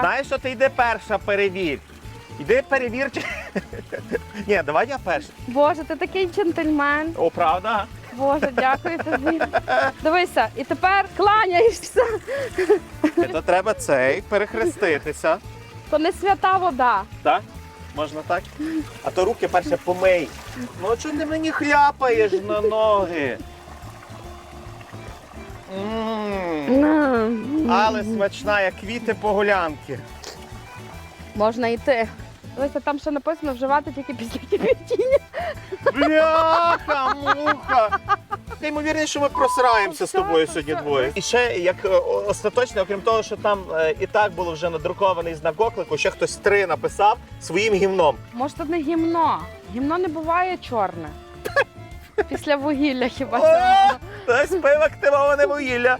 Знаєш, що ти йди перша перевір. Іди перевір. чи- Ні, давай я перша. Боже, ти такий джентльмен. О, правда? Боже, дякую тобі. Дивися, і тепер кланяєшся. То треба цей перехреститися. То не свята вода. Так? Можна так? А то руки перше помий. Ну а чого ти мені хляпаєш на ноги? М, Але смачна, як квіти погулянки. Можна йти. Дивися, там ще написано вживати тільки після кипятіння. Бляха, муха. Неймовірніше, що ми просираємося з тобою сьогодні двоє. І ще як е, о- остаточно, окрім того, що там е, і так було вже надрукований знак оклику, ще хтось три написав своїм гімном. Може, це не гімно. Гімно не буває чорне. Після вугілля хіба О, що. Хтось пив активоване вугілля.